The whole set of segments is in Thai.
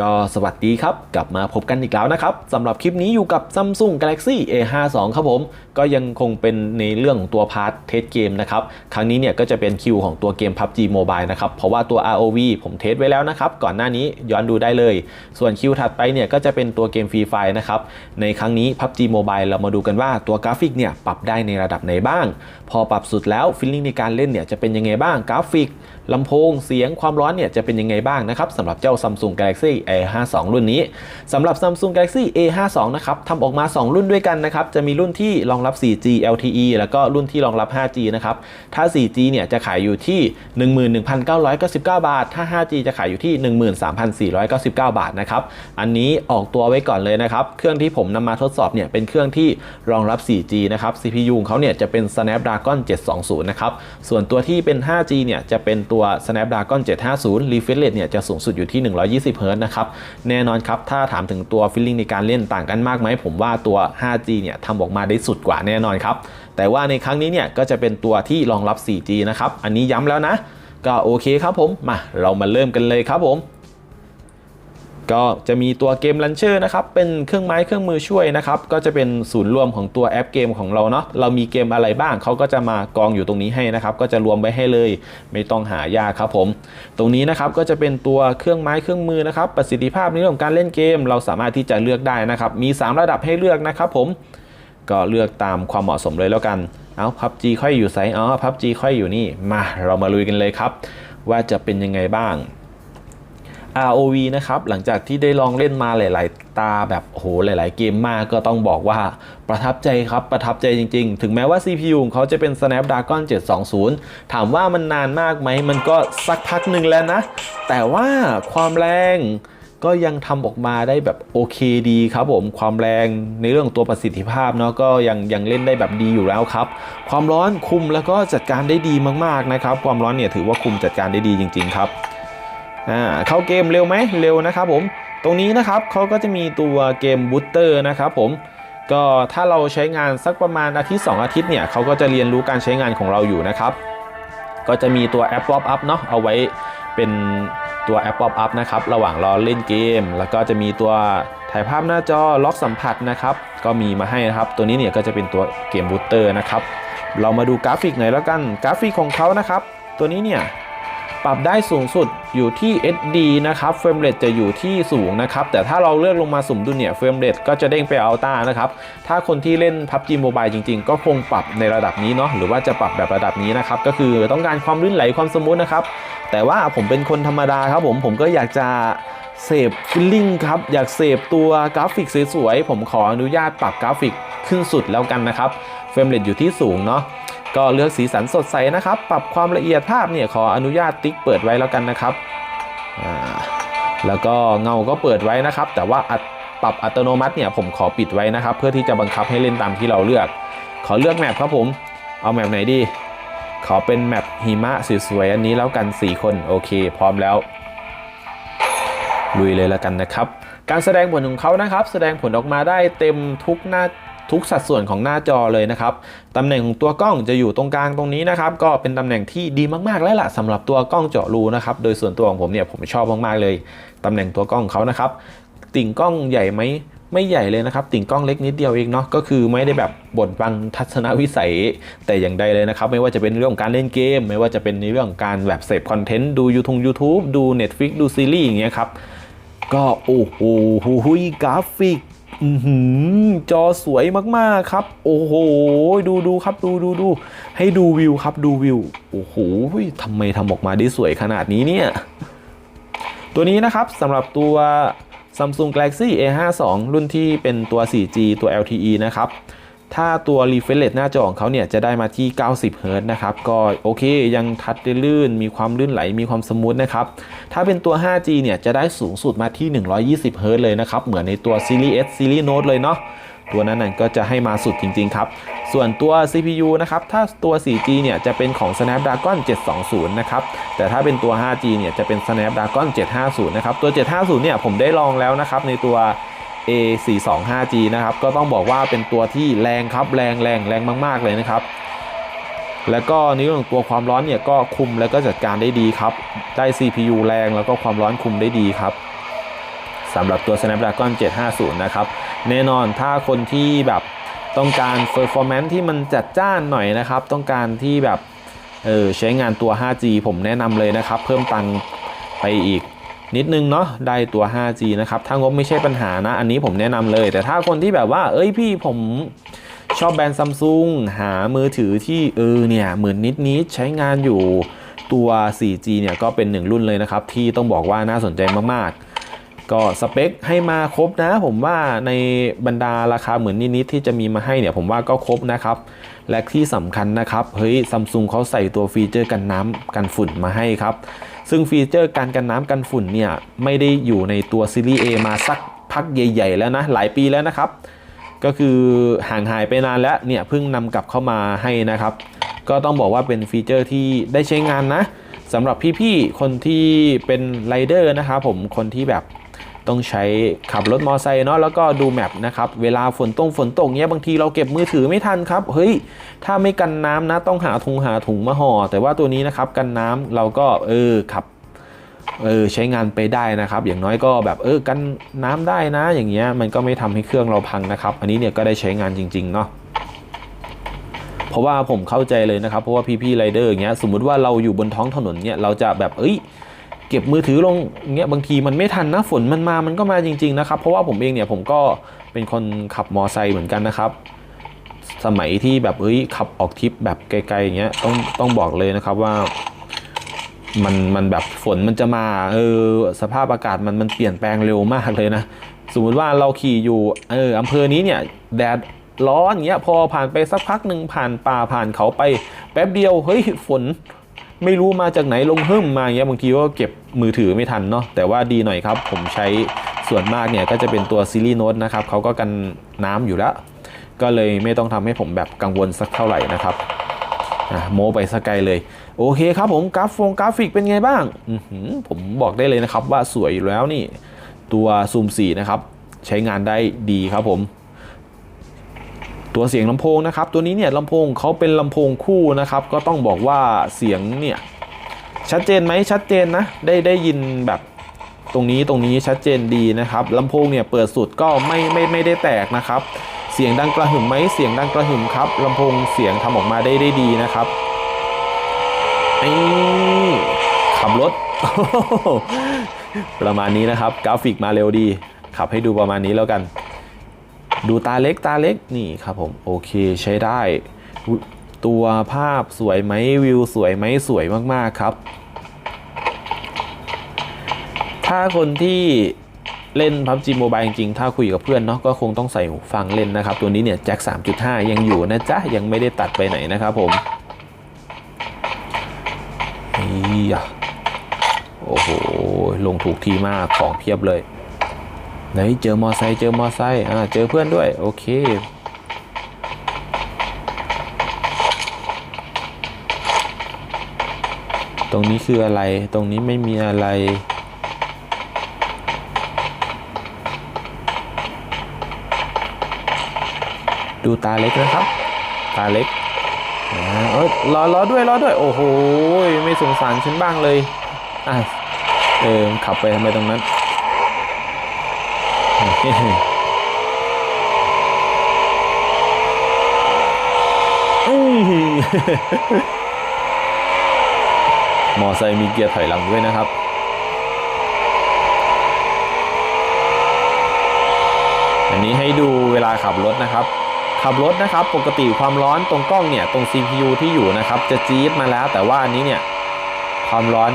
ก็สวัสดีครับ กลับมาพบกันอีกแล้วนะครับสำหรับคลิปนี้อยู่กับ Samsung Galaxy A52 ครับผม ก็ยังคงเป็นในเรื่องของตัวพาร์ทเทสเกมนะครับ ครั้งนี้เนี่ยก็จะเป็นคิวของตัวเกม PUBG Mobile นะครับ เพราะว่าตัว ROV ผมเทสไว้แล้วนะครับ ก่อนหน้านี้ย้อนดูได้เลย ส่วนคิวถัดไปเนี่ยก็จะเป็นตัวเกม Free Fire นะครับ ในครั้งนี้ PUBG Mobile เรามาดูกันว่าตัวกราฟิกเนี่ยปรับได้ในระดับไหนบ้าง พอปรับสุดแล้วฟีลลิ่งในการเล่นเนี่ยจะเป็นยังไงบ้างกราฟิกลำโพงเสียงความร้อนเนี่ยจะเป็นยังไงบ้างนะครับสำหรับเจ้า Samsung Galaxy A52 รุ่นนี้สำหรับ Samsung Galaxy A52 นะครับทำออกมา 2 รุ่นด้วยกันนะครับ จะมีรุ่นที่รองรับ 4G LTE แล้วก็รุ่นที่รองรับ 5G นะครับ ถ้า 4G เนี่ยจะขายอยู่ที่ 11,999 บาท ถ้า 5G จะขายอยู่ที่ 13,499 บาทนะครับอันนี้ออกตัวไว้ก่อนเลยนะครับเครื่องที่ผมนำมาทดสอบเนี่ยเป็นเครื่องที่รองรับ 4G นะครับ CPU ของเขาเนี่ยจะเป็น Snapdragon 720 นะครับ ส่วนตัวที่เป็น 5G เนี่ยจะเป็นตัว Snapdragon 750 refresh rate เนี่ยจะสูงสุดอยู่ที่ 120 Hz นะครับ แน่นอนครับ ถ้าถามถึงตัวฟิลลิ่งในการเล่นต่างกันมากไหม ผมว่าตัว 5G เนี่ยทำออกมาได้สุดกว่าแน่นอนครับ แต่ว่าในครั้งนี้เนี่ยก็จะเป็นตัวที่รองรับ 4G นะครับ อันนี้ย้ำแล้วนะ ก็โอเคครับผม มาเรามาเริ่มกันเลยครับผม ก็จะมีตัวเกมลันเชอร์นะครับ เป็นเครื่องไม้เครื่องมือช่วยนะครับ ก็จะเป็นศูนย์รวมของตัวแอปเกมของเราเนาะ เรามีเกมอะไรบ้างเขาก็จะมากองอยู่ตรงนี้ให้นะครับ ก็จะรวมไว้ให้เลย ไม่ต้องหายากครับผม ตรงนี้นะครับก็จะเป็นตัวเครื่องไม้เครื่องมือนะครับ ประสิทธิภาพในเรื่องของการเล่นเกม เราสามารถที่จะเลือกได้นะครับ มี 3 ระดับให้เลือกนะครับผม ก็เลือกตามความเหมาะสมเลยแล้วกัน เอาพับจีค่อยอยู่ไซส์อ๋อพับจีค่อยอยู่นี่ มา เรามาลุยกันเลยครับ ว่าจะเป็นยังไงบ้าง ROV นะครับหลังจากที่ได้ลองเล่นมาหลาย ๆ ตาแบบโอ้โหหลาย ๆ เกมมากก็ต้องบอกว่าประทับใจครับประทับใจจริง ๆ ถึงแม้ว่า CPU ของเขาจะเป็น Snapdragon 720 ถามว่ามันนานมากไหม มันก็สักพักหนึ่งแล้วนะ แต่ว่าความแรงก็ยังทำออกมาได้แบบโอเคดีครับผมความแรงในเรื่องตัวประสิทธิภาพเนาะก็ยังยังเล่นได้แบบดีอยู่แล้วครับ ความร้อนคุมแล้วก็จัดการได้ดีมากๆนะครับ ความร้อนเนี่ยถือว่าคุมจัดการได้ดีจริง ๆ ครับ อ่าเข้าเกมเร็วไหมเร็วนะครับผมตรงนี้นะครับเขาก็จะมีตัวเกมบูตเตอร์นะครับผมก็ถ้าเราใช้งานสักประมาณอาทิตย์ 2 อาทิตย์เนี่ยเขาก็จะเรียนรู้การใช้งานของเราอยู่นะครับ ก็จะมีตัวแอป Pop Up เนาะเอาไว้เป็นตัวแอป Pop Up นะครับระหว่างรอเล่นเกม แล้วก็จะมีตัวถ่ายภาพหน้าจอล็อกสัมผัสนะครับก็มีมาให้นะครับ ตัวนี้เนี่ยก็จะเป็นตัวเกมบูตเตอร์นะครับ เรามาดูกราฟิกหน่อยแล้วกันกราฟิกของเขานะครับ ตัวนี้เนี่ย ปรับได้สูงสุดอยู่ที่ SD นะครับเฟรมเรทจะอยู่ที่สูงนะครับ แต่ถ้าเราเลือกลงมาสุ่มดูเนี่ยเฟรมเรทก็จะเด้งไปอัลต้านะครับ ถ้าคนที่เล่น PUBG Mobile จริง ๆ ก็คงปรับในระดับนี้เนาะหรือว่าจะปรับแบบระดับนี้นะครับ ก็คือต้องการความลื่นไหลความสมูทนะครับ แต่ว่าผมเป็นคนธรรมดาครับผมผมก็อยากจะเสพฟิลลิ่งครับ อยากเสพตัวกราฟิกสวยๆผมขออนุญาตปรับกราฟิกขึ้นสุดแล้วกันนะครับเฟรมเรทอยู่ที่สูงเนาะ ก็เลือกสีสันสดใสนะครับ ปรับความละเอียดภาพเนี่ยขออนุญาตติ๊กเปิดไว้แล้วกันนะครับ แล้วก็เงาก็เปิดไว้นะครับ แต่ว่าปรับอัตโนมัติเนี่ยผมขอปิดไว้นะครับ เพื่อที่จะบังคับให้เล่นตามที่เราเลือก ขอเลือกแมปครับผม เอาแมปไหนดี ขอเป็นแมปหิมะสวยๆอันนี้แล้วกัน 4 คนโอเค พร้อมแล้วลุยเลยแล้วกันนะครับ การแสดงผลของเขานะครับ แสดงผลออกมาได้เต็มทุกหน้า ทุกสัดส่วนของหน้าจอเลยนะครับตำแหน่งของตัวกล้องจะอยู่ตรงกลางตรงนี้นะครับก็เป็นตำแหน่งที่ดีมากๆแล้วล่ะสำหรับตัวกล้องเจาะรูนะครับโดยส่วนตัวของผมเนี่ยผมชอบมากๆเลยตำแหน่งตัวกล้องของเขานะครับติ่งกล้องใหญ่ไหมไม่ใหญ่เลยนะครับ ติ่งกล้องเล็กนิดเดียวเองเนาะก็คือไม่ได้แบบบดบังทัศนวิสัย แต่อย่างใดเลยนะครับ ไม่ว่าจะเป็นเรื่องการเล่นเกม ไม่ว่าจะเป็นในเรื่องการแบบเสพคอนเทนต์ดูยูทง YouTube ดู Netflix ดูซีรีส์อย่างเงี้ยครับ ก็โอ้โหหุยกราฟิก จอสวยมากๆครับ โอ้โห ดูดูครับ ดูดูดู ให้ดูวิวครับ ดูวิว โอ้โหทำไมทำออกมาได้สวยขนาดนี้เนี่ย ตัวนี้นะครับสำหรับตัว Samsung Galaxy A52 รุ่นที่เป็นตัว 4G ตัว LTE นะครับ ถ้าตัว refresh rate หน้าจอของเขาเนี่ยจะได้มาที่ 90เฮิรตนะครับ ก็โอเค ยังทัดได้ลื่น มีความลื่นไหล มีความสมูทนะครับ ถ้าเป็นตัว 5G เนี่ยจะได้สูงสุดมาที่ 120เฮิรตเลยนะครับ เหมือนในตัว Series S Series Note เลยเนาะ ตัวนั้นน่ก็จะให้มาสุดจริง ๆ ครับ ส่วนตัว CPU นะครับ ถ้าตัว 4G เนี่ยจะเป็นของ Snapdragon 720 นะครับ แต่ถ้าเป็นตัว 5G เนี่ยจะเป็น Snapdragon 750 นะครับ ตัว 750 เนี่ยผมได้ลองแล้วนะครับในตัว A425G นะครับ ก็ต้องบอกว่าเป็นตัวที่แรงครับแรงแรงแรงมาก ๆ เลยนะครับ แล้วก็ในเรื่องของตัวความร้อนเนี่ยก็คุมแล้วก็จัดการได้ดีครับ ได้ CPU แรงแล้วก็ความร้อนคุมได้ดีครับสำหรับตัว Snapdragon 750 นะครับ แน่นอนถ้าคนที่แบบต้องการ performance ที่มันจัดจ้านหน่อยนะครับ ต้องการที่แบบเออใช้งานตัว 5G ผมแนะนำเลยนะครับ เพิ่มตังไปอีก นิดนึงเนาะได้ตัว 5G นะครับ ถ้างบไม่ใช่ปัญหานะ อันนี้ผมแนะนำเลย แต่ถ้าคนที่แบบว่า เอ้ยพี่ผมชอบแบรนด์ซัมซุงหามือถือที่เออเนี่ยเหมือนนิดนิดใช้งานอยู่ตัว 4G เนี่ยก็เป็นหนึ่งรุ่นเลยนะครับ ที่ต้องบอกว่าน่าสนใจมากๆ ก็สเปคให้มาครบนะ ผมว่าในบรรดาราคาเหมือนนิดๆที่จะมีมาให้เนี่ยผมว่าก็ครบนะครับ และที่สำคัญนะครับ เฮ้ยซัมซุงเขาใส่ตัวฟีเจอร์กันน้ำกันฝุ่นมาให้ครับ ซึ่งฟีเจอร์การกันน้ำกันฝุ่นเนี่ยไม่ได้อยู่ในตัวซีรีส์ A มาสักพักใหญ่ ๆ แล้วนะหลายปีแล้วนะครับ ก็คือห่างหายไปนานแล้วเนี่ยเพิ่งนำกลับเข้ามาให้นะครับ ก็ต้องบอกว่าเป็นฟีเจอร์ที่ได้ใช้งานนะสำหรับพี่ๆคนที่เป็นไรเดอร์นะครับผมคนที่แบบ ต้องใช้ขับรถมอไซค์เนาะแล้วก็ดูแมปนะครับเวลาฝนตกฝนตกเนี้ยบางทีเราเก็บมือถือไม่ทันครับเฮ้ยถ้าไม่กันน้ำนะต้องหาถุงหาถุงมาห่อแต่ว่าตัวนี้นะครับกันน้ำเราก็เออขับเออใช้งานไปได้นะครับ อย่างน้อยก็แบบเออกันน้ำได้นะ อย่างเงี้ยมันก็ไม่ทำให้เครื่องเราพังนะครับ อันนี้เนี่ยก็ได้ใช้งานจริงๆเนาะเพราะว่าผมเข้าใจเลยนะครับ เพราะว่าพี่ๆไรเดอร์อย่างเงี้ยสมมุติว่าเราอยู่บนท้องถนนเนี่ยเราจะแบบเอ้ย เก็บมือถือลงเงี้ยบางทีมันไม่ทันนะฝนมันมามันก็มาจริง ๆ นะครับ เพราะว่าผมเองเนี่ยผมก็เป็นคนขับมอไซค์เหมือนกันนะครับ สมัยที่แบบเอ้ยขับออกทริปแบบไกลๆอย่างเงี้ยต้องต้องบอกเลยนะครับว่ามันมันแบบฝนมันจะมาเออสภาพอากาศมันมันเปลี่ยนแปลงเร็วมากเลยนะ สมมติว่าเราขี่อยู่เอออำเภอนี้เนี่ยแดดร้อนอย่างเงี้ยพอผ่านไปสักพักหนึ่งผ่านป่าผ่านเขาไปแป๊บเดียวเฮ้ยฝน ไม่รู้มาจากไหนลงหึ่มมาอย่างเงี้ยบางทีก็เก็บมือถือไม่ทันเนาะแต่ว่าดีหน่อยครับ ผมใช้ส่วนมากเนี่ยก็จะเป็นตัวซีรีส์โน้ตนะครับเขาก็กันน้ำอยู่แล้ว ก็เลยไม่ต้องทำให้ผมแบบกังวลสักเท่าไหร่นะครับโมไปสกายเลย โอเคครับผมกราฟฟงกราฟิกเป็นไงบ้างผมบอกได้เลยนะครับว่าสวยอยู่แล้วนี่ ตัวซูม4นะครับ ใช้งานได้ดีครับผม ตัวเสียงลำโพงนะครับ ตัวนี้เนี่ยลำโพงเขาเป็นลำโพงคู่นะครับ ก็ต้องบอกว่าเสียงเนี่ยชัดเจนไหมชัดเจนนะได้ได้ยินแบบตรงนี้ตรงนี้ชัดเจนดีนะครับลำโพงเนี่ยเปิดสุดก็ไม่ไม่ไม่ได้แตกนะครับ เสียงดังกระหึ่มไหมเสียงดังกระหึ่มครับลำโพงเสียงทำออกมาได้ได้ดีนะครับนี่ขับรถ ประมาณนี้นะครับ กราฟิกมาเร็วดี ขับให้ดูประมาณนี้แล้วกัน ดูตาเล็กตาเล็กนี่ครับผมโอเคใช้ได้ ตัวภาพสวยไหมวิวสวยไหมสวยมากๆครับ ถ้าคนที่เล่น PUBG Mobile จริงๆ ถ้าคุยกับเพื่อนเนาะก็คงต้องใส่หูฟังเล่นนะครับ ตัวนี้เนี่ยแจ็ค 3.5 ยังอยู่นะจ๊ะ ยังไม่ได้ตัดไปไหนนะครับผมนี่อะโอ้โห ลงถูกที่มากของเพียบเลย ไหนเจอมอไซค์เจอมอไซค์อ่าเจอเพื่อนด้วย โอเค ตรงนี้คืออะไรตรงนี้ไม่มีอะไร ดูตาเล็กนะครับ ตาเล็กอ่าเอ้ยรอรอด้วยรอด้วย โอ้โห ไม่สงสารฉันบ้างเลย อะ เออ ขับไปทำไมตรงนั้น มอไซค์มีเกียร์ถอยหลังด้วยนะครับ อันนี้ให้ดูเวลาขับรถนะครับ ขับรถนะครับ ปกติความร้อนตรงกล้องเนี่ย ตรง CPU ที่อยู่นะครับ จะจี๊ดมาแล้ว แต่ว่าอันนี้เนี่ย ความร้อน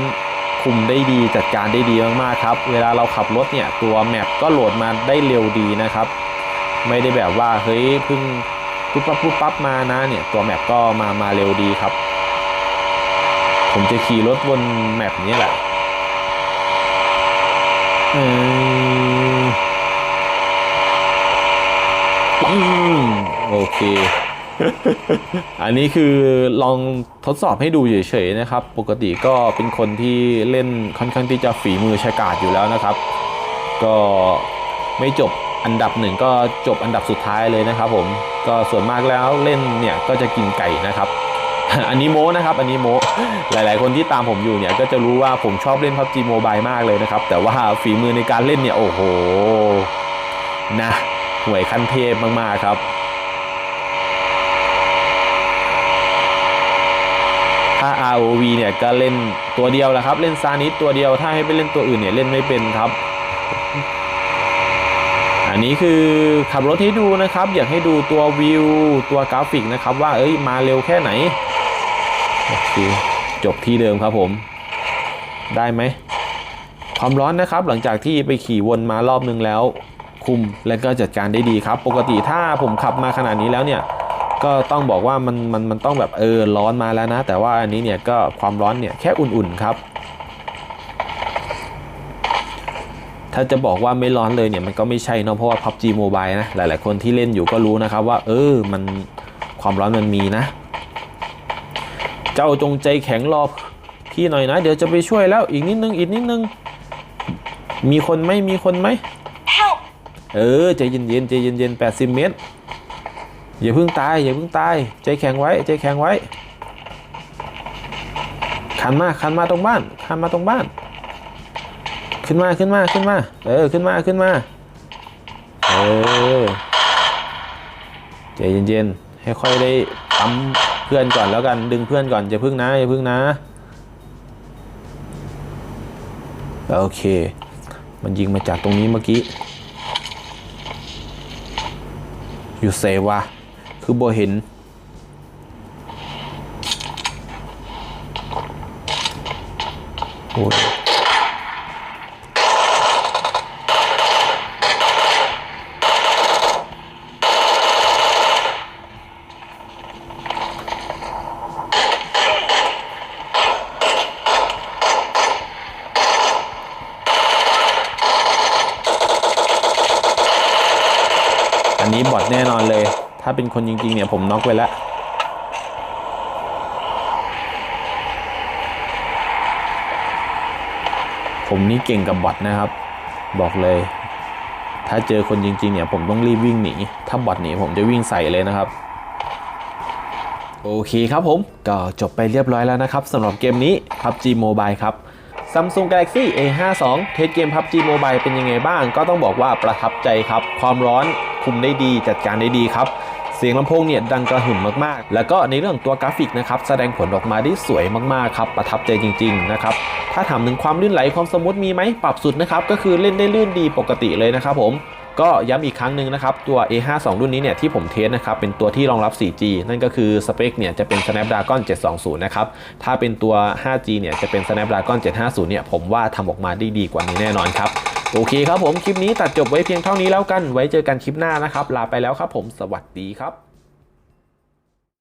คุมได้ดีจัดการได้ดีมากๆครับ เวลาเราขับรถเนี่ยตัวแมปก็โหลดมาได้เร็วดีนะครับ ไม่ได้แบบว่าเฮ้ยเพิ่งปุ๊บปั๊บปุ๊บปั๊บมานะเนี่ยตัวแมปก็มามาเร็วดีครับ ผมจะขี่รถบนแมปนี้แหละออปังโอเค อันนี้คือลองทดสอบให้ดูเฉยๆนะครับ ปกติก็เป็นคนที่เล่นค่อนข้างที่จะฝีมือชะกาจอยู่แล้วนะครับ ก็ไม่จบอันดับหนึ่งก็จบอันดับสุดท้ายเลยนะครับ ผมก็ส่วนมากแล้วเล่นเนี่ยก็จะกินไก่นะครับอันนี้โม้นะครับ อันนี้โม้หลาย ๆ คนที่ตามผมอยู่เนี่ยก็จะรู้ว่าผมชอบเล่น PUBG Mobile มากเลยนะครับ แต่ว่าฝีมือในการเล่นเนี่ยโอ้โหนะห่วยขั้นเทพมากๆครับ ถ้า ROV เนี่ยก็เล่นตัวเดียวแหละครับ เล่นซานิสตัวเดียวถ้าให้ไปเล่นตัวอื่นเนี่ยเล่นไม่เป็นครับ อันนี้คือขับรถให้ดูนะครับ อยากให้ดูตัววิวตัวกราฟิกนะครับ ว่าเอ้ยมาเร็วแค่ไหนจบที่เดิมครับผม ได้ไหมความร้อนนะครับหลังจากที่ไปขี่วนมารอบนึงแล้ว คุมและก็จัดการได้ดีครับ ปกติถ้าผมขับมาขนาดนี้แล้วเนี่ย ก็ต้องบอกว่ามันมันมันต้องแบบเออร้อนมาแล้วนะ แต่ว่าอันนี้เนี่ยก็ความร้อนเนี่ยแค่อุ่นๆครับ ถ้าจะบอกว่าไม่ร้อนเลยเนี่ยมันก็ไม่ใช่เนอะเพราะว่า PUBG Mobile นะหลายๆคนที่เล่นอยู่ก็รู้นะครับว่า เออมันความร้อนมันมีนะ เจ้าจงใจแข็งรอพี่หน่อยนะ เดี๋ยวจะไปช่วยแล้วอีกนิดนึงอีกนิดนึง มีคนไหมมีคนไหม Help! เออใจเย็นๆใจเย็นๆ80 เมตร อย่าเพิ่งตายอย่าเพิ่งตาย ใจแข็งไว้ ใจแข็งไว้ ขันมาขันมาตรงบ้านขันมาตรงบ้าน ขึ้นมาขึ้นมาขึ้นมา เออขึ้นมาขึ้นมา เออใจเย็นๆให้ค่อยได้ปั๊มเพื่อนก่อนแล้วกันดึงเพื่อนก่อนอย่าเพิ่งนะอย่าเพิ่งนะโอเค มันยิงมาจากตรงนี้เมื่อกี้ อยู่เซวะ คือโบเห็น โอ้ยอันนี้บอทแน่นอนเลย ถ้าเป็นคนจริงๆเนี่ยผมน็อกไปแล้วผมนี่เก่งกับบอทนะครับ บอกเลย ถ้าเจอคนจริงๆเนี่ยผมต้องรีบวิ่งหนี ถ้าบอทหนีผมจะวิ่งใส่เลยนะครับ โอเคครับผม ก็จบไปเรียบร้อยแล้วนะครับสำหรับเกมนี้ PUBG Mobile ครับ Samsung Galaxy A52 เทสเกม PUBG Mobile เป็นยังไงบ้าง ก็ต้องบอกว่าประทับใจครับ ความร้อนคุมได้ดีจัดการได้ดีครับ เสียงลำโพงเนี่ยดังกระหึ่มมากๆ แล้วก็ในเรื่องตัวกราฟิกนะครับแสดงผลออกมาได้สวยมากๆครับประทับใจจริงๆนะครับถ้าถามถึงความลื่นไหลความสมูทมีไหมปรับสุดนะครับก็คือเล่นได้ลื่นดีปกติเลยนะครับผม ก็ย้ำอีกครั้งหนึ่งนะครับ ตัว A52 รุ่นนี้เนี่ยที่ผมเทสนะครับ เป็นตัวที่รองรับ 4G นั่นก็คือสเปคเนี่ยจะเป็น Snapdragon 720 นะครับ ถ้าเป็นตัว 5G เนี่ยจะเป็น Snapdragon 750 เนี่ยผมว่าทำออกมาได้ดีกว่านี้แน่นอนครับ โอเคครับผม คลิปนี้ตัดจบไว้เพียงเท่านี้แล้วกัน ไว้เจอกันคลิปหน้านะครับ ลาไปแล้วครับผม สวัสดีครับ